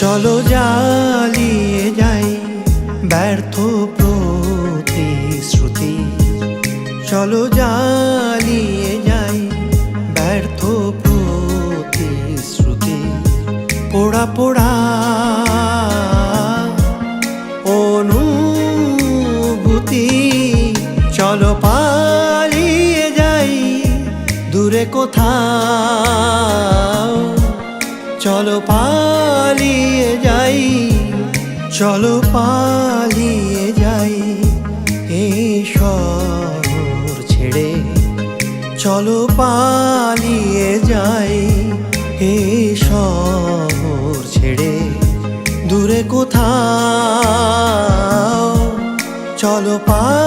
চলো জ্বালিয়ে যাই ব্যর্থ প্রতিশ্রুতি। চলো জ্বালিয়ে যাই ব্যর্থ প্রতিশ্রুতি। পোড়া পোড়া, অনুভূতি। চলো পালিয়ে যাই দূরে কোথাও। চলো পালিয়ে চলো পালিয়ে যাই এই শহর ছেড়ে। চলো পালিয়ে যাই এই শহর ছেড়ে। দূরে কোথাও চলো পা